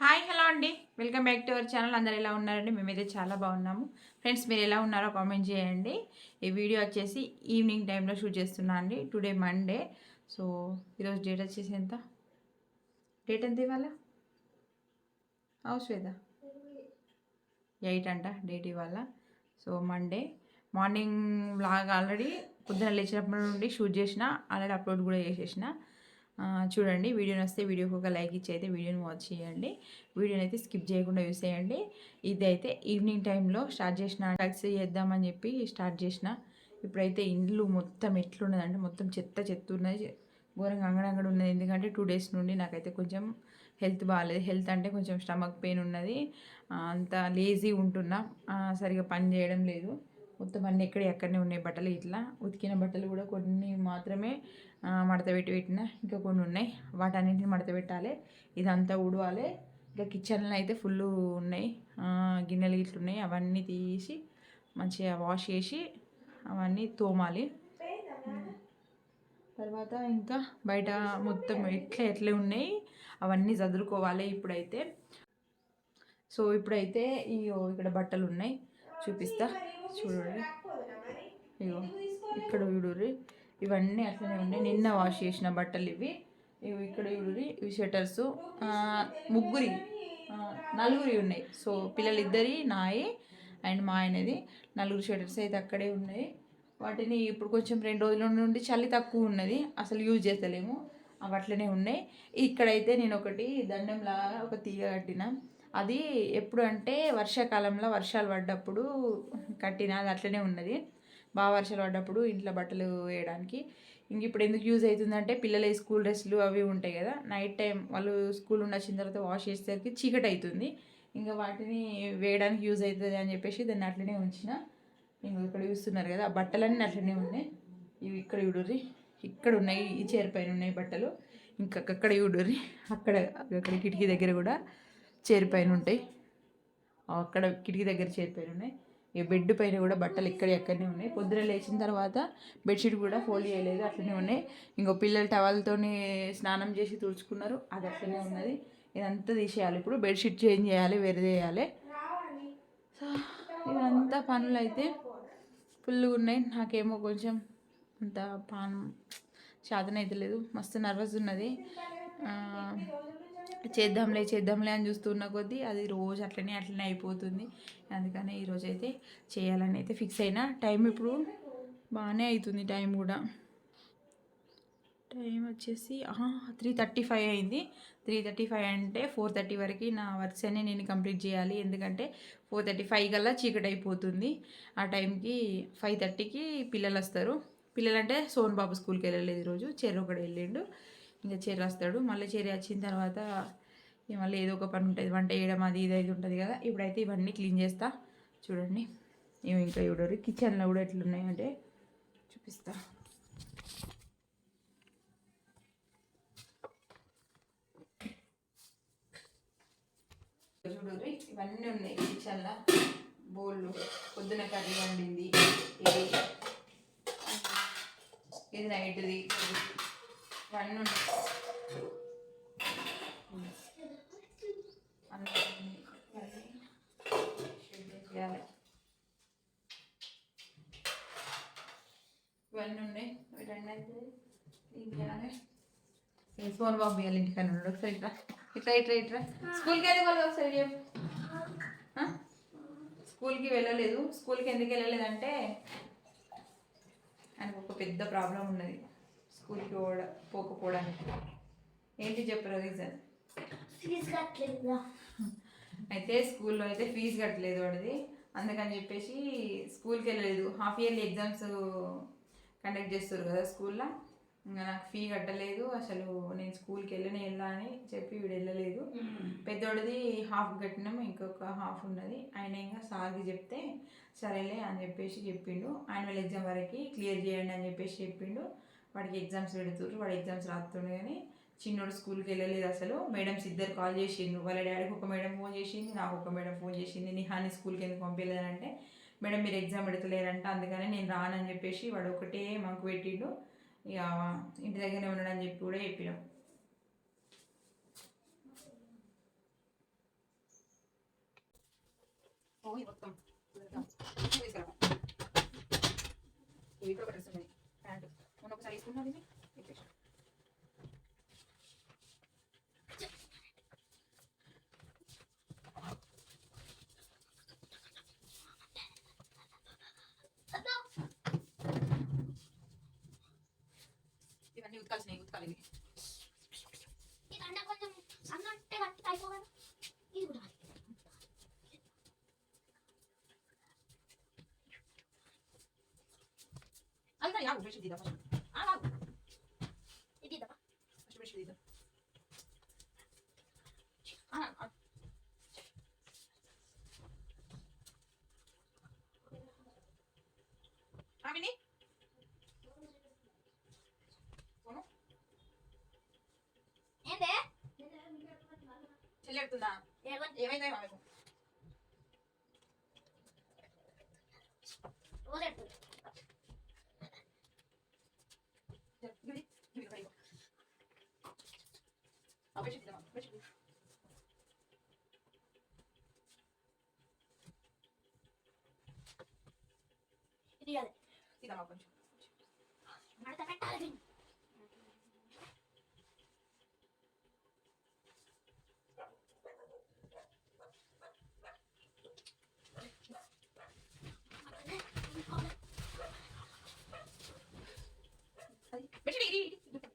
Hi hello అండి. Welcome back to our channel. అందరు ఎలా ఉన్నారండి? మేమైతే చాలా బాగున్నాము. ఫ్రెండ్స్ మీరు ఎలా ఉన్నారో కామెంట్ చేయండి. ఈ వీడియో వచ్చేసి ఈవినింగ్ టైంలో షూట్ చేస్తున్నా అండి. Today Monday. సో ఈరోజు డేట్ వచ్చేసి ఎంత? డేట్ ఎంత ఇవాళ? హౌస్ ఎయిట్ అంట డేట్ ఇవాళ. So Monday. Morning blog already పొద్దున లేచినప్పటి నుండి షూట్ చేసిన ఆల్రెడీ అప్లోడ్ కూడా చేసేసిన. చూడండి వీడియోని వస్తే వీడియోకి ఒక లైక్ ఇచ్చి అయితే వీడియోని వాచ్ చేయండి. వీడియోని అయితే స్కిప్ చేయకుండా యూస్ చేయండి. ఇది అయితే ఈవినింగ్ టైంలో స్టార్ట్ చేసిన టాక్సీ చేద్దామని చెప్పి స్టార్ట్ చేసిన. ఇప్పుడైతే ఇండ్లు మొత్తం ఎట్లున్నదంటే మొత్తం చెత్త చెత్త ఉన్నది. ఘోరంగా అంగడంగడి ఉన్నది. ఎందుకంటే టూ డేస్ నుండి నాకైతే కొంచెం హెల్త్ బాగాలేదు హెల్త్ అంటే కొంచెం స్టమక్ పెయిన్ ఉన్నది. అంత లేజీ ఉంటున్నా. సరిగా పని చేయడం లేదు. మొత్తం అన్నీ ఎక్కడ ఎక్కడనే ఉన్నాయి బట్టలు ఇట్లా. ఉతికిన బట్టలు కూడా కొన్ని మాత్రమే మడత పెట్టి పెట్టిన. ఇంకా కొన్ని ఉన్నాయి. వాటన్నింటిని మడత పెట్టాలి. ఇదంతా ఉడవాలి ఇంకా కిచెన్లో అయితే ఫుల్ ఉన్నాయి. గిన్నెలు గిట్లు ఉన్నాయి. అవన్నీ తీసి మంచిగా వాష్ చేసి అవన్నీ తోమాలి. తర్వాత ఇంకా బయట మొత్తం ఎట్లా ఎట్లా ఉన్నాయి అవన్నీ చదురుకోవాలి ఇప్పుడైతే. సో ఇప్పుడైతే ఇగో ఇక్కడ బట్టలు ఉన్నాయి. చూపిస్తా. చూడండి. ఇగో ఇక్కడ చూడుర్రి. ఇవన్నీ అట్లనే ఉన్నాయి. నిన్న వాష్ చేసిన బట్టలు ఇవి. ఇవి ఇక్కడ చూడుర్రి. ఇవి షటర్స్ ముగ్గురి. నలుగురి ఉన్నాయి. సో పిల్లలిద్దరి నాయి అండ్ మా ఆయనది. నలుగురు షటర్స్ అయితే అక్కడే ఉన్నాయి. వాటిని ఇప్పుడు కొంచెం రెండు రోజుల నుండి చలి తక్కువ ఉన్నది. అసలు యూజ్ చేస్తలేము. అవి అట్లనే ఉన్నాయి. ఇక్కడైతే నేను ఒకటి దండంలా ఒక తీగ కట్టిన. అది ఎప్పుడు అంటే వర్షాకాలంలో వర్షాలు పడ్డప్పుడు కట్టిన అది అట్లనే ఉన్నది. బాగా వర్షాలు పడ్డప్పుడు ఇంట్లో బట్టలు వేయడానికి. ఇంక ఇప్పుడు ఎందుకు యూజ్ అవుతుందంటే పిల్లల స్కూల్ డ్రెస్సులు అవి ఉంటాయి కదా నైట్ టైం వాళ్ళు స్కూల్ నుండి వచ్చిన తర్వాత వాష్ చేసేసరికి చీకటి అవుతుంది. ఇంకా వాటిని వేయడానికి యూజ్ అవుతుంది అని చెప్పేసి దాన్ని అట్లనే ఉంచిన. ఇంక ఇక్కడ చూస్తున్నారు కదా బట్టలన్నీ అట్లనే ఉన్నాయి. ఇవి ఇక్కడ చూడుర్రి. ఇక్కడ ఉన్నాయి ఈ చైర్ పైన ఉన్నాయి బట్టలు. ఇంకా అక్కడ చూడుర్రి. అక్కడ అక్కడ కిటికీ దగ్గర కూడా. చైర్ ఉంటాయి అక్కడ కిటికీ దగ్గర చైర్ ఉన్నాయి ఈ బెడ్ పైన కూడా బట్టలు ఇక్కడ ఎక్కడనే ఉన్నాయి. పొద్దున లేచిన తర్వాత బెడ్షీట్ కూడా ఫోల్డ్ చేయలేదు అట్లనే ఉన్నాయి. ఇంకో పిల్లలు టవల్తోని స్నానం చేసి తుడుచుకున్నారు అది అట్లనే ఉన్నది. ఇదంతా తీసేయాలి ఇప్పుడు బెడ్షీట్ చేంజ్ చేయాలి వేరే చేయాలి. సో ఇదంతా పనులు అయితే ఫుల్గా ఉన్నాయి. నాకేమో కొంచెం అంత పానం శాతం అయితే లేదు. మస్తు నర్వస్ ఉన్నది. చేద్దాంలే చేద్దాంలే అని చూస్తున్న కొద్దీ అది రోజు అట్లనే అట్లనే అయిపోతుంది. అందుకనే ఈరోజు అయితే చేయాలని అయితే ఫిక్స్ అయినా. టైం ఇప్పుడు బాగానే అవుతుంది టైం కూడా. టైం వచ్చేసి త్రీ థర్టీ ఫైవ్ అయింది. త్రీ థర్టీ ఫైవ్ అంటే ఫోర్ థర్టీ వరకు నా వర్క్స్ అనే నేను కంప్లీట్ చేయాలి. ఎందుకంటే ఫోర్ థర్టీ ఫైవ్ కల్లా చీకటి అయిపోతుంది. ఆ టైంకి ఫైవ్ థర్టీకి పిల్లలు వస్తారు. పిల్లలు అంటే సోన్ బాబు స్కూల్కి వెళ్ళలేదు ఈరోజు. చెర్రి వెళ్ళిండు. ఇంకా చీర వస్తాడు మళ్ళీ చెర్రి వచ్చిన తర్వాత మళ్ళీ ఏదో ఒక పని ఉంటుంది. వంట చేయడం అది ఇది అది ఉంటుంది కదా. ఇప్పుడైతే ఇవన్నీ క్లీన్ చేస్తా. చూడండి. ఇవి ఇంకా చూడరు. కిచెన్లో కూడా ఎట్లున్నాయంటే చూపిస్తా. చూడరు ఇవన్నీ ఉన్నాయి కిచెన్లో బోళ్ళు. పొద్దున కర్రీ వండింది. ఇది. ఇది నైట్ది. వన్ చేయాలి ఇవన్నీ ఉన్నాయి అయితే చేయాలి సోన్ బాబు ఇవ్వాలి ఇంటికన్నా ఉండు ఒకసారి ఇట్లా ఇట్లా ఇట్రా ఇట్లా స్కూల్కి వెళ్ళి వాళ్ళు ఒకసారి స్కూల్కి వెళ్ళలేదు. స్కూల్కి ఎందుకు వెళ్ళలేదంటే ఆయనకు ఒక పెద్ద ప్రాబ్లం ఉన్నది. స్కూల్కి పోవడ పోకపోవడానికి. ఏంటి చెప్పరు రీజన్? ఫీజు కట్టలేదా అయితే స్కూల్లో అయితే ఫీజు కట్టలేదు వాడిది. అందుకని చెప్పేసి స్కూల్కి వెళ్ళలేదు. హాఫ్ ఇయర్లీ ఎగ్జామ్స్ కండక్ట్ చేస్తారు కదా స్కూల్లో. ఇంకా నాకు ఫీ కట్టలేదు. అసలు నేను స్కూల్కి వెళ్ళని వెళ్ళా అని చెప్పి వీడు వెళ్ళలేదు. పెద్దోడిది హాఫ్ కట్టినాం ఇంకొక హాఫ్ ఉన్నది. ఆయన ఇంకా సార్కి చెప్తే సరేలే అని చెప్పేసి చెప్పిండు. యాన్యువల్ ఎగ్జామ్ వరకు క్లియర్ చేయండి అని చెప్పేసి చెప్పిండు. వాడికి ఎగ్జామ్స్ పెడుతుర్రు వాడు ఎగ్జామ్స్ రాస్తుండే కానీ చిన్నోడు స్కూల్కి వెళ్ళలేదు అసలు. మేడమ్స్ ఇద్దరు కాల్ చేసిండ్రు. వాళ్ళ డాడీకి ఒక మేడం ఫోన్ చేసింది నాకు ఒక మేడం ఫోన్ చేసింది. నిహాని స్కూల్కి ఎందుకు పంపించలేదంటే మేడం మీరు ఎగ్జామ్ పెడతలేరంట అందుకని నేను రానని చెప్పేసి వాడు ఒకటే మాకు పెట్టిండు. ఇక ఇంటి దగ్గరనే ఉన్నాడని చెప్పి కూడా చెప్పినాం. ఇవి ఇక్కడ ఒక డ్రెస్ ఉన్నది ప్యాంట్ మొన్న ఒకసారి వేసుకున్నది ఇది. ఇప్పేసి. ఇవన్నీ ఉతకాల్సినవి ఉతకాలి ఇవి ఈ దండ కొంచెం సన్న ఉంటే కట్టి అయిపోగలదు ఇది కూడా అది కానీ ఆగు బెడ్షీట్ తీద్దాం ఫస్ట్ ఆగు, ఆగు. ఇది ఇద్దామా? ఫస్ట్ బెడ్షీట్ తీద్దాం ఆ, ఆ. ఆ, విని. సోను, ఏందే చెల్లి ఎడుతుందా ఏమని? ఏమైందో ఏమో ఆమెకు. రోజు ఎడుతుంది. చెల్లి, గిడి, గిడి, గిడి. ఆ, బెడ్షీట్ తీద్దామా? బెడ్షీట్ తీద్దాం. ఇది కాదు. తీద్దామా కొంచెం మడత పెట్టాలి దీన్ని. అది బెడ్షీట్ ఇడి, ఇడి, ఇడి.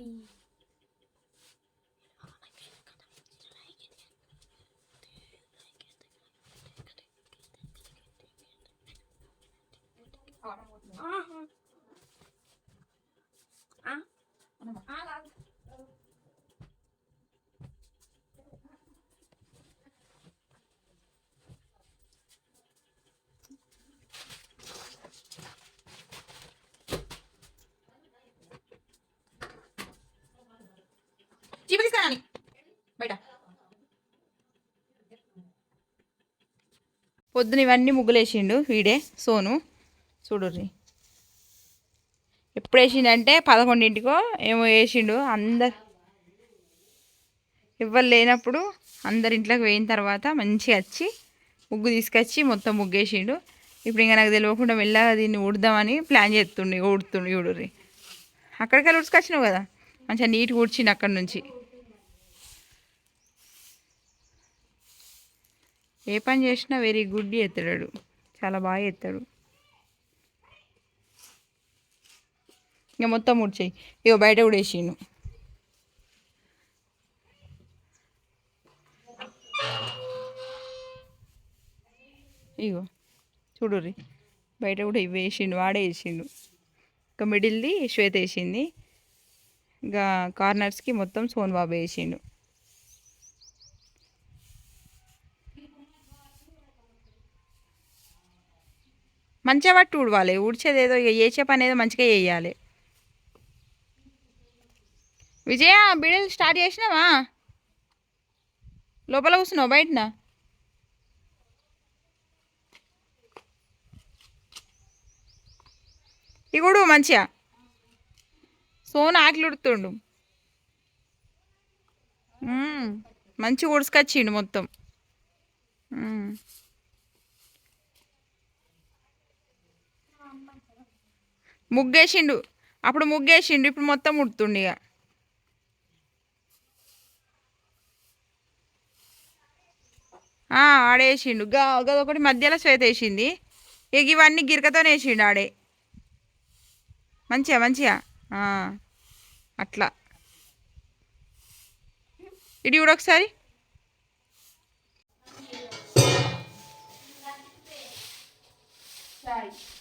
ఆ, పొద్దున ఇవన్నీ ముగ్గులేసిండు వీడే సోను. చూడుర్రి. ఎప్పుడు వేసిండంటే పదకొండింటికో ఏమో వేసిండు అందరు ఎవ్వరు లేనప్పుడు అందరి ఇంట్లోకి పోయిన తర్వాత మంచిగా వచ్చి ముగ్గు తీసుకొచ్చి మొత్తం ముగ్గేసిండు. ఇప్పుడు ఇంకా నాకు తెలియకుండా మెల్లగా దీన్ని ఊడదామని ప్లాన్ చేస్తుండే ఊడుతుండు చూడుర్రి. అక్కడికి ఉడుచుకొచ్చినావు కదా మంచిగా నీట్గా ఊడ్చిండు అక్కడి నుంచి. ఏ పని చేసినా వెరీ గుడ్ ఎత్తాడు చాలా బాగా ఎత్తాడు ఇంకా మొత్తం ఊడ్చేయి ఇగో బయట కూడా వేసిండు. ఇగో చూడుర్రి. బయట కూడా ఇవి వేసిండు వాడే వేసిండు. ఇంకా మిడిల్ది శ్వేత వేసింది. ఇంకా కార్నర్స్కి మొత్తం సోన్ బాబు వేసిండు. మంచిగా పట్టి ఊడవాలి. ఊడ్చేది ఏదో ఇక చేసే పని ఏదో మంచిగా చేయాలి. విజయ బిడలు స్టార్ట్ చేసినావా? లోపల కూర్చున్నావు? బయటనా? ఇగుడు మంచిగా. సోన ఆకలి ఉడుతుండు. మంచిగా ఉడుసుకొచ్చిండు మొత్తం. ముగ్గేసిండు. అప్పుడు ముగ్గేసిండు. ఇప్పుడు మొత్తం ఉడుతుండు ఇక ఆడేసిండు. గా ఒకటి మధ్యలో శ్వేత వేసింది. ఇక ఇవన్నీ గిరకతోనే వేసిండు ఆడే. మంచిగా మంచిగా. అట్లా. ఇటు కూడా ఒకసారి. Bye.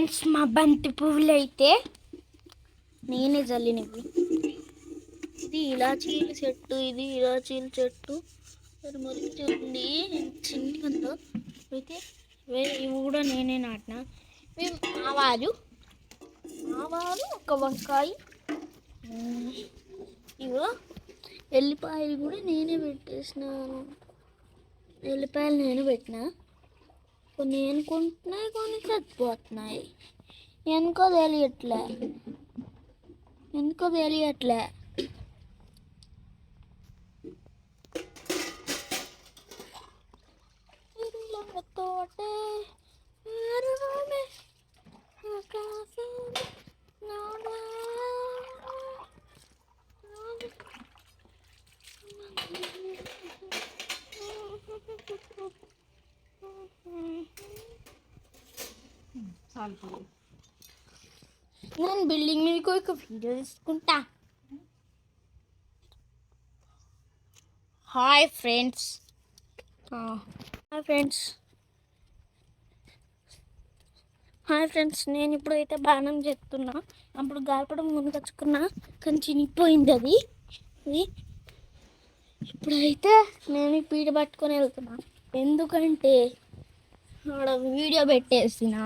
ఫ్రెండ్స్ మా బంతి పువ్వులు అయితే నేనే జల్లినవి. ఇది ఇలాచీల చెట్టు ఇది ఇలాచీల చెట్టు. మరి ఉంది. చూడండి అయితే వే- ఇవి కూడా నేనే నాటిన. మేము ఆవాలు. ఆవాలు ఒక వంకాయ. ఇవో ఎల్లిపాయలు కూడా నేనే పెట్టేసినాను. ఎల్లిపాయలు నేను పెట్టిన. కొన్ని అనుకుంటున్నాయి కొన్ని చచ్చిపోతున్నాయి. ఎందుకో తెలియట్లే. ఎందుకో తెలియట్లే. తోటే ఆరునే ఆకాశం నోడా నేను బిల్డింగ్ మీద ఒక వీడియో తీసుకుంటా. Hi friends hi friends hi friends నేను ఇప్పుడు అయితే బాణం చెప్తున్నా అప్పుడు గాల్పడం మునుగచ్చుకున్నా కానీ చినిగిపోయింది అది. ఇప్పుడైతే నేను ఈ పీట పట్టుకొని వెళ్తున్నా. ఎందుకంటే ఆడ వీడియో పెట్టేసిన.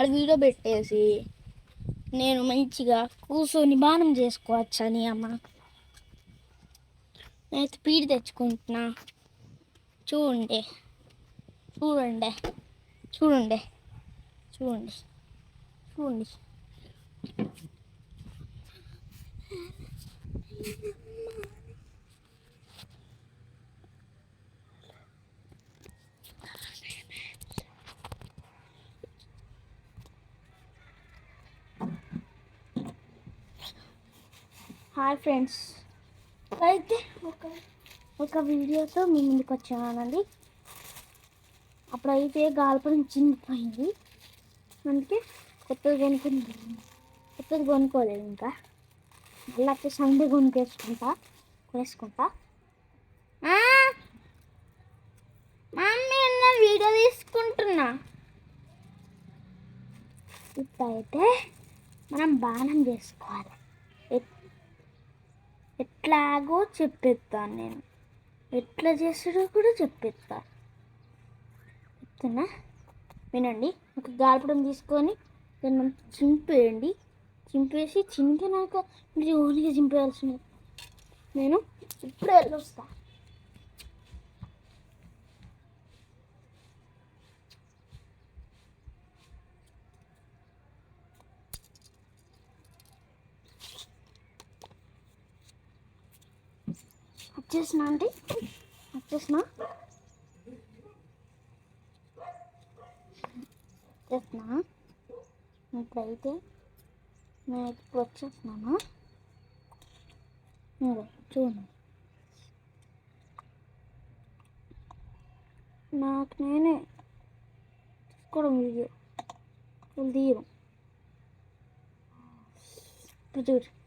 అక్కడ వీడియో పెట్టేసి నేను మంచిగా కూర్చొని బాణం చేసుకోవచ్చని అమ్మ. నేనైతే పీడి తెచ్చుకుంటున్నా. చూడండి. చూడండి. చూడండి. చూడండి. చూడండి. హాయ్ ఫ్రెండ్స్ అయితే ఒక ఒక వీడియోతో మీ ముందుకు వచ్చానండి అప్పుడైతే గాల్పడం చిన్నపోయింది అందుకే కొత్తది కొనుక్కుంది. కొత్తది కొనుక్కోలేదు ఇంకా. మళ్ళీ అయితే సండే కొనుక్కేసుకుంటా వేసుకుంటా మమ్మీ అన్న వీడియో తీసుకుంటున్నా. ఇప్పుడైతే మనం బాణం చేసుకోవాలి. ఎట్లాగో చెప్పేస్తాను నేను. ఎట్లా చేస్తాడో కూడా చెప్పేస్తాను. చెప్తున్నా? వినండి. ఒక గాల్పడం తీసుకొని దాన్ని చింపేయండి. చింపేసి చింపినాక మీరు ఓన్గా చింపేయాల్సింది. నేను ఇప్పుడే వెళ్ళొస్తాను వచ్చేసిన అండి? వచ్చేసిన? వచ్చేసిన? ఇప్పుడైతే నేను ఇప్పుడు వచ్చేస్తున్నాను. ఇదిగో చూడండి. నాకు నేనే తీసుకోవడం వీడియో. వాళ్ళు తీయరు. ఇప్పుడు చూడు.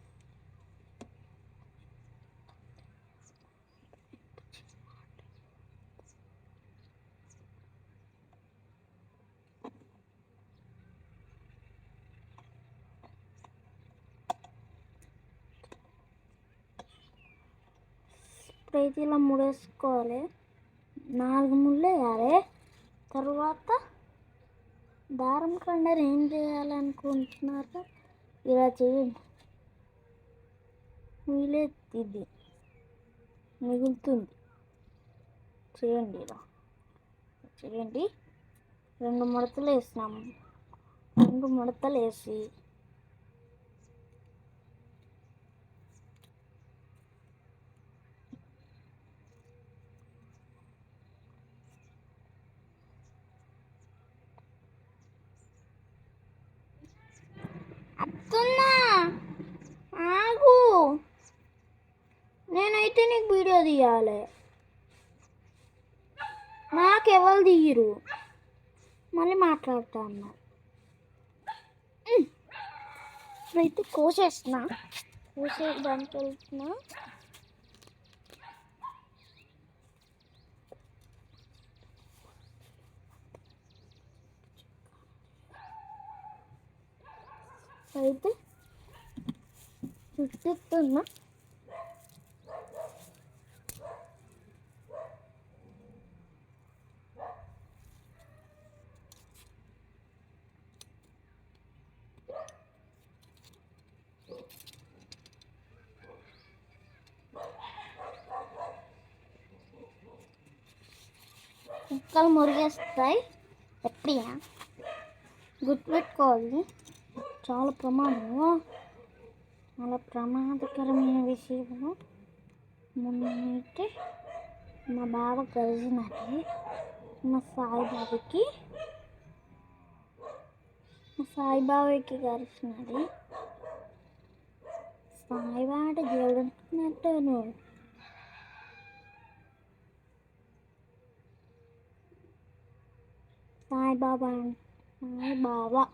ఇప్పుడైతే ఇలా ముడేసుకోవాలి. నాలుగు ముళ్ళు వేయాలి. తర్వాత దారం కండర్ ఏం చేయాలనుకుంటున్నారు ఇలా చేయండి. మిగిలేదు మిగులుతుంది. చేయండి ఇలా. చేయండి. రెండు ముడతలు వేసినాము రెండు ముడతలు వేసి నీకు వీడియో తీయాలి. నాకెవరు తీయరు? మళ్ళీ మాట్లాడుతా అన్నా. ఇప్పుడైతే కోసేస్తున్నా కోసేయడానికి వెళ్తున్నా. అయితే చుట్టుతున్నా మురిగేస్తాయి. ఎప్పుడైనా గుర్తుపెట్టుకోవాలి. చాలా ప్రమాదము చాలా ప్రమాదకరమైన విషయము. మొన్నైతే మా బావ కలిసినది మా సాయిబాబాకి మా సాయిబాబాకి కలిసినది సాయిబాబా దేవుడు అనుకున్నట్టు 나의 바방 나의 바방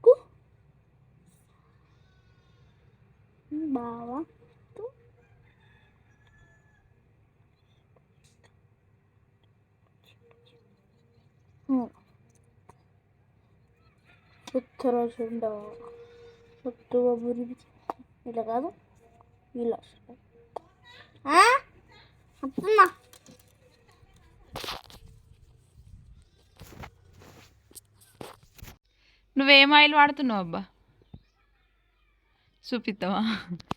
꾸 바방 또 응. 들어준다. 어떻게 물이 이래가도 일렀어. 아? 아프나? నువ్వేం ఆయిల్ వాడుతున్నావు అబ్బా? చూపిస్తావా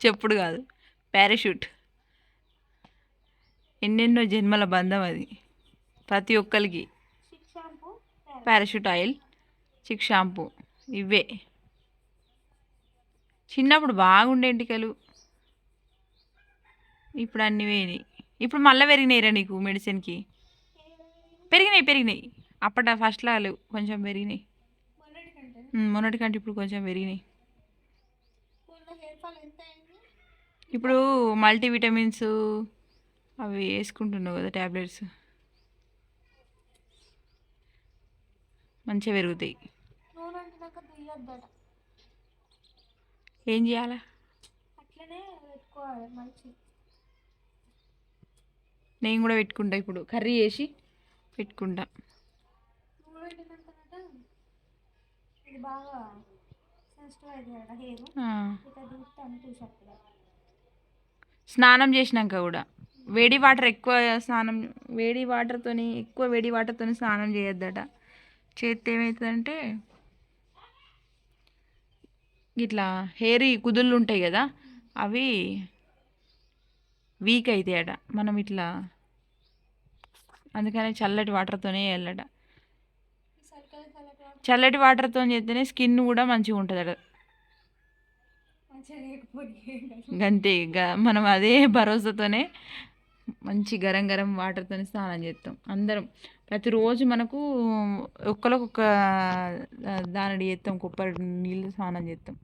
చెప్పుడు కాదు. పారాషూట్. ఎన్నెన్నో జన్మల బంధం అది. ప్రతి ఒక్కరికి పారాషూట్ ఆయిల్ చిక్ షాంపూ ఇవే. చిన్నప్పుడు బాగుండే ఎంటికలు. ఇప్పుడు అన్నీ వేయినాయి. ఇప్పుడు మళ్ళీ పెరిగినాయిరా నీకు మెడిసిన్కి పెరిగినాయి పెరిగినాయి. అప్పట ఫస్ట్లో కొంచెం పెరిగినాయి. మొన్నటికంటే ఇప్పుడు కొంచెం పెరిగినాయి. ఇప్పుడు మల్టీవిటమిన్స్ అవి వేసుకుంటున్నావు కదా ట్యాబ్లెట్స్ మంచిగా పెరుగుతాయి. ఏం చేయాలా? నేను కూడా పెట్టుకుంటా ఇప్పుడు. కర్రీ చేసి పెట్టుకుంటా. ఇది బాగా సెన్సిటివ్ అవుతుంది హెయిర్. దూస్తే స్నానం చేసినాక కూడా. వేడి వాటర్ ఎక్కువ స్నానం వేడి వాటర్తోని ఎక్కువ వేడి వాటర్తోని స్నానం చేయొద్దట. చేస్తే ఏమవుతుందంటే ఇట్లా హెయిర్ కుదుళ్ళు ఉంటాయి కదా అవి వీక్ అవుతాయట మనం ఇట్లా అందుకని చల్లటి వాటర్తోనే వెళ్ళట. చల్లటి వాటర్తో చేస్తేనే స్కిన్ కూడా మంచిగా ఉంటుంది మంచిగా గంతే మనం అదే భరోసాతోనే మంచి గరం గరం వాటర్తో స్నానం చేస్తాం అందరం ప్రతిరోజు మనకు ఒక్కరికొక దానడి చేస్తాం కొబ్బరి నీళ్ళు స్నానం చేస్తాం